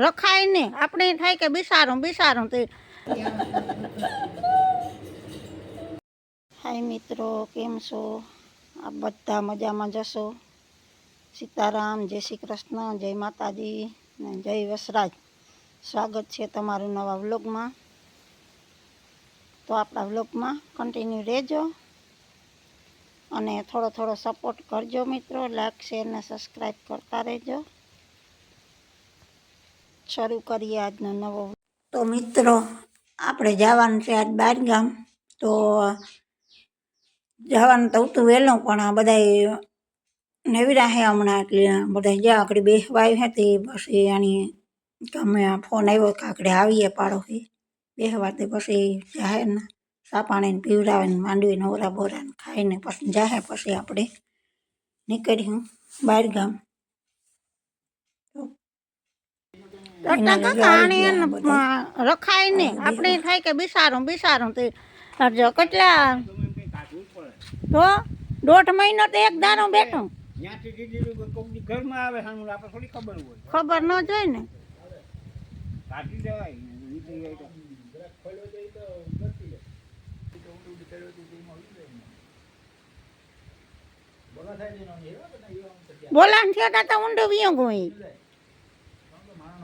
રખાય ને, આપણે થાય કે બિસારું બિસારું તે. હાય મિત્રો, કેમ છો? આ બધા મજામાં જશો? સીતારામ, જય શ્રી કૃષ્ણ, જય માતાજી ને જય વસરાજ. સ્વાગત છે તમારું નવા વ્લોગમાં. તો આપણા વ્લોગમાં કન્ટિન્યુ રહેજો અને થોડો થોડો સપોર્ટ કરજો મિત્રો. લાઈક શેર ને સબસ્ક્રાઈબ કરતા રહેજો. શરૂ કરીએ આજનો નવો તો મિત્રો, આપણે જવાનું છે આજ બાર ગામ તો જવાનું તો હતું વહેલું, પણ આ બધા નવી હે હમણાં, એટલે બધા જ્યાં આગળ બેસવાય હતી પછી આની ગમે ફોન આવ્યો કે આગળ આવીએ પાડોશી બેસવા તે પછી જાહે ને પીવડાવીને પાણીને પીવડાવે ને માંડવી નવરા બોરા ને ખાઈને, પછી જાહે પછી આપણે નીકળ્યું બહાર ગામ રખાય ને આપણે થાય કે બિસારું બિસારું તે. જો કેટલા? તો દોઢ મહિનો તો એક દારો બેઠો. ખબર ન જોઈ ને. કાઢી દેવાય તો. ઊંડો વિયો તો બોલાન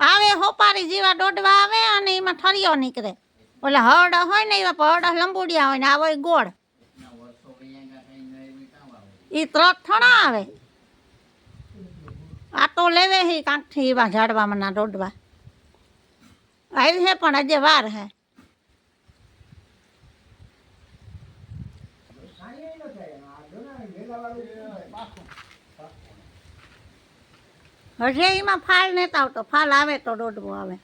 આવે, હોપારી જેવા દોડવા આવે અને એમાં ઠરિયો નીકળે. ઓલા હરડ હોય ને એવા હરડ લંબુડિયા હોય ને આવો ગોળ. એ ત્રણ થણા આવે. આ તો લેવે હી કાંકથી એવા ઝાડવામાં ના દોડવા. આવી હે પણ આજે વાર હે. હજે એમાં ફાલ નથી આવતો. ફાલ આવે તો દોઢવો આવે.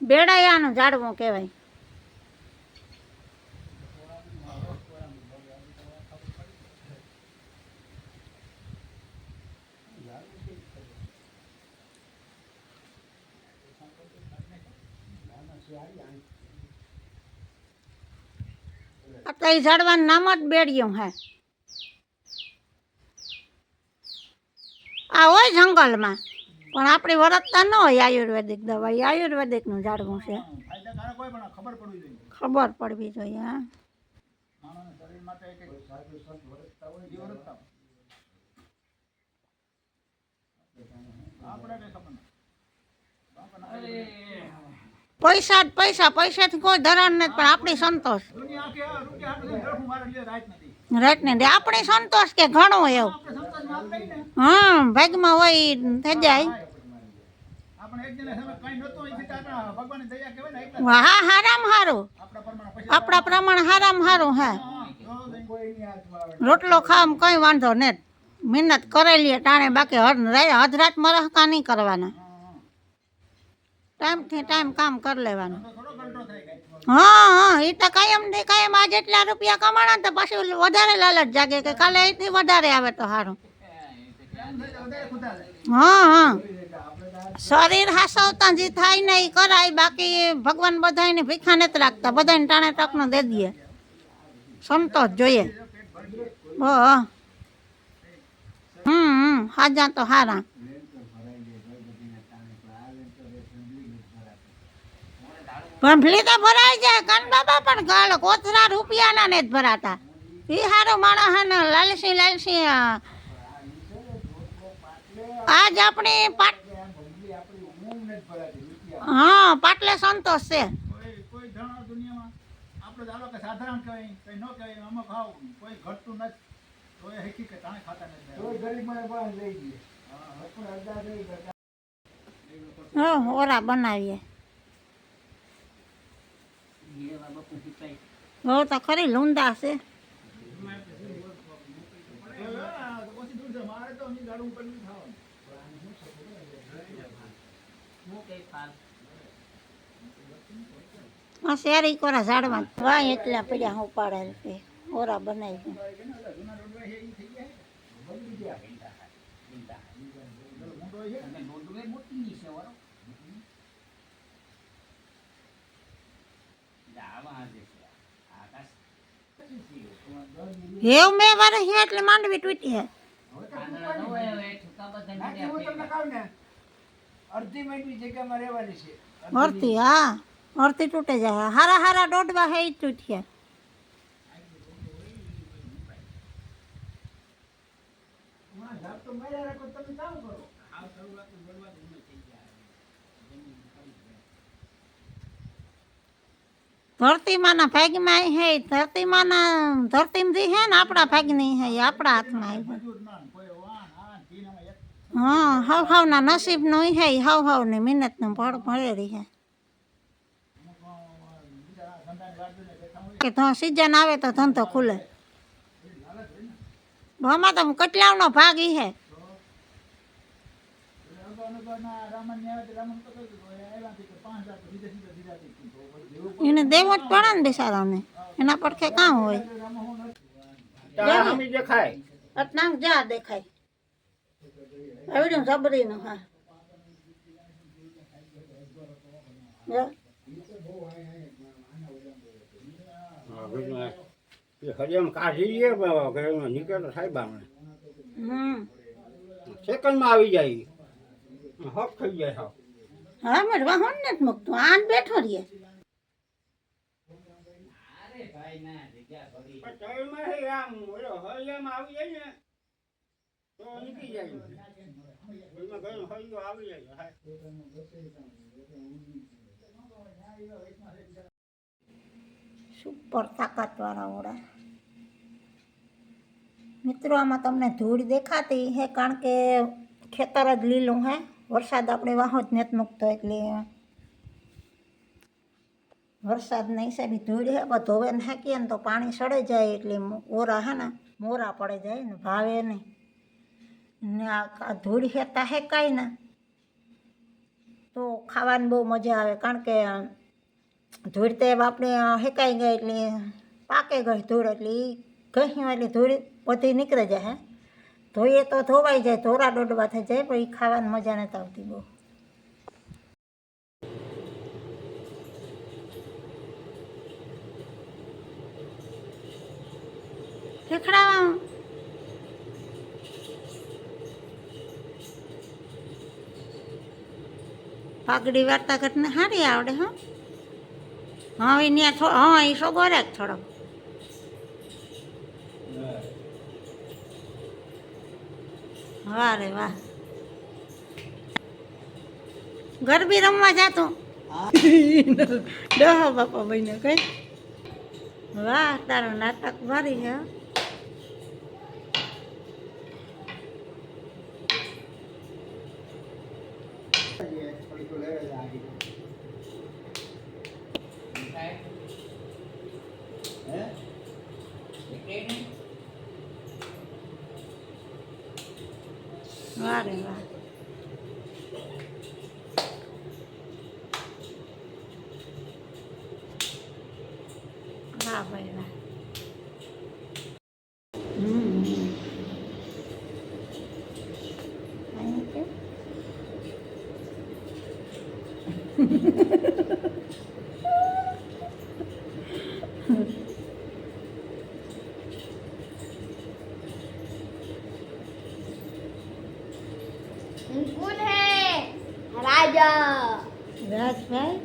બેડાયાનું ઝાડવું કહેવાય. અત્યારે ઝાડવાનું નામ જ બેડ્યું હે. આ હોય જંગલમાં. પણ આપણી વરતતા ન હોય આયુર્વેદિક દવા એ આયુર્વેદિકનું ઝાડવું છે. ખબર પડવી જોઈએ હા. આપણે પૈસા જ પૈસા પૈસાથી કોઈ ધરાણ નથી પણ આપણી સંતોષ. રાત નથી. રાતને સંતોષ કે ઘણું એવું. હા ભાગમાં હોય થઈ જાય. હા હારામ હારું. આપણા પ્રમાણે હારામ હારું હે. નહીં. રોટલો ખામ કંઈ વાંધો ને. મહેનત કરેલી ટાણે બાકી રહ્યા હદરાત મરહકા નહીં કરવાના. ટાઈમથી ટાઈમ કામ કરી લેવાનું. હા હા એ તો કાયમથી કાયમ આ જેટલા રૂપિયા કમાણા તો પછી વધારે લાલચ જાગે કે કાલે એથી વધારે આવે તો સારું. હા હા. શરીર હાસવતા જે થાય ને એ કરાય, બાકી ભગવાન બધાને ભીખા નથી રાખતા. બધાને ટાણે ટકનો દે દઈએ. સંતોષ જોઈએ. હમ હાજા તો હારા. ભંભલી તો ભરાઈ જાય. કન બાબા પણ કોથરા રૂપિયાના ને જ ભરાતા. એ હારો માણસ લાલસી લાલસી. આજ આપણે પાટ હા પાટલે સંતોષ છે. કોઈ કોઈ દુનિયામાં આપણે ધારો કે સાધારણ કહેવાય કંઈ ન કહેવાય આમાં ભાવ કોઈ ઘટતું નથી. તો એ હકીકત આને ખાતા નથી. હા ઓરા બનાવીએ. હો તો ખરી લૂંદા છે. નહીં ખાવાનું. આ શેરી કોરા ઝાડમાં વાય એટલા પડ્યા હું પાડે તે ઓરા બનાવી દે. કે ને ઓલા જૂના રોડવા છે ઈ થઈ ગયા બદલી ગયા પેલો મોટો છે ને, હેવ મેં વારે હે એટલે માંડવી તૂટી હે હવે તો નાખી હું તમને કહું ને અડધી મિનિટની જગ્યામાં રહેવાની છે અડધી હા અડધી તૂટે જાય હારા હારા દોડવા હે ઈ તૂટ્યા હા, ઝાપ તો માર્યા રાખો તમે કામ કરો આ શરૂઆત બળવાત ઉમે થઈ જાય ધરતીમાંના ભાગમાં હે ધરતીમાંના ધરતીમાંથી હે ને આપણા ભાગની હે ઈ આપણા હાથમાં હા હાવ હાવના નસીબનું હે ઈ હાવ હાવની મહેનતનું ફળ મળેલી હે અમુક અ, બીજા ધંધાની વાત જોઈને બેઠા હોય કે તો સિઝન આવે તો ધંધો ખુલે આમાં તો કેટલાનો ભાગ ઈ હે એટલે અગાઉ અગાઉના રામન ને આવે તો રામન તો કહ્યું કે આવ્યા હતી કે પાંચ હજાર તો સીધે સીધે દીધા હતી તો જેવું એને દેવો જ પડે ને બિચારાને એના પડખે કામ હોય રામન હું નથી દેવા. દેખાય અટનાંગ જા દેખાય એવડું જબરીનું હા જા. હરિયમ કાઢી લઈએ ઘરમાં નીકળે તો સાહેબ આપણે હમ સેકન્ડમાં આવી જાય હક થઈ જાય હાવ હા મારે વાહન ને જ મૂકતું આન બેઠો રહીએ પણ ટ્રેનમાં છે આમ ઓલો હરિયામાં આવી જાય ને તો નીકળી જાય એમાં ઘણો હરિયો આવી જાય હા. સુપર તાકાતવાળા ઓળા મિત્રો આમાં તમને ધૂળ દેખાતી હે કારણ કે ખેતર જ લીલું હે વરસાદ આપણે વાહો જ નથી મૂકતો એટલે વરસાદના હિસાબે ધૂળ હે પણ ધોવે ને હાંકીએ ને તો પાણી સડે જાય એટલે ઓરા હે ને મોરા પડે જાય ને ભાવે નહીં ને, આ ધૂળ હેતા હેકાય ને. તો ખાવાની બહુ મજા આવે, કારણ કે ધૂળ તે આપણે હેકાઈ ગઈ એટલે પાકે ગઈ ધૂળ એટલે એ ઘસ્યું એટલે ધૂળ બધી નીકળી જાય હે. ધોઈએ તો ધોવાઈ જાય, ધોરા દોડવા થઈ જાય, પણ એ ખાવાની મજા નથી આવતી બહુ. ખેખડાવા પાઘડી વાર્તા ઘટને સારી આવડે હા. હા એ ત્યાં થો હા એ સો રાખ થોડોક. વાહ રે વાહ. ગરબી રમવા જાતો ડહ બાપા બહેને કઈ? વાહ તારો નાટક ากเลยค่ะลาบไปนะอืมอันนี้ก็ વ્યાસભાઈ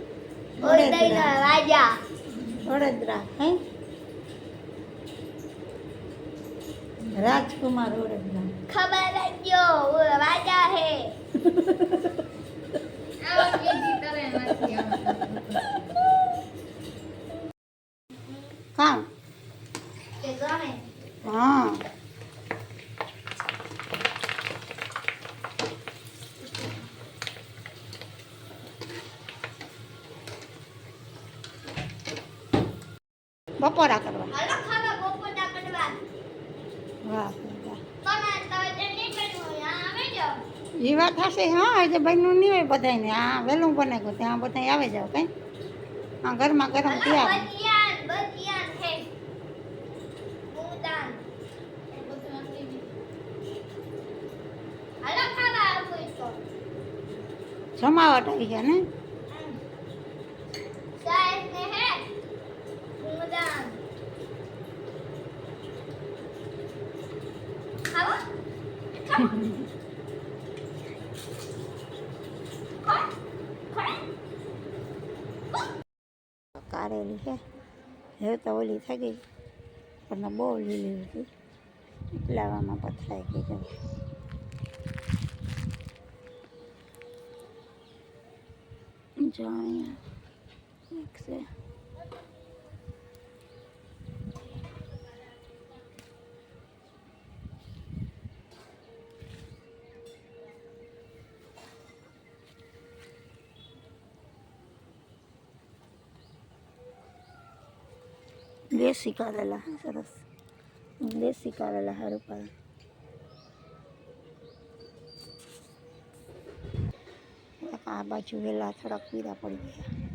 વડોદરા રાજા વડોદરા હે રાજકુમાર વડોદરા ખબર રાખજો રાજા હે કામ હા જલ્દી કરવો એ વાત હશે હા આજે બન્યું નહીં હોય બધાને હા વહેલું બનાવ્યું ત્યાં બધા આવે જાવ કઈ હા ગરમા ગરમ તૈયાર બતિયાન બતિયાન હે ભૂતાન હાલો ખાવા આવું તો જમાવટ આવી ગયા ને ખા કારેલી છે. હવે તો ઓલી થઈ ગઈ. પણ બહુ લીલી હતી. લાવવામાં પથરાઈ ગઈ જાય જો દેશી કારેલા સરસ દેશી કારેલા સારું પણ આ બાજુ વહેલા થોડાક પીડા પડી ગયા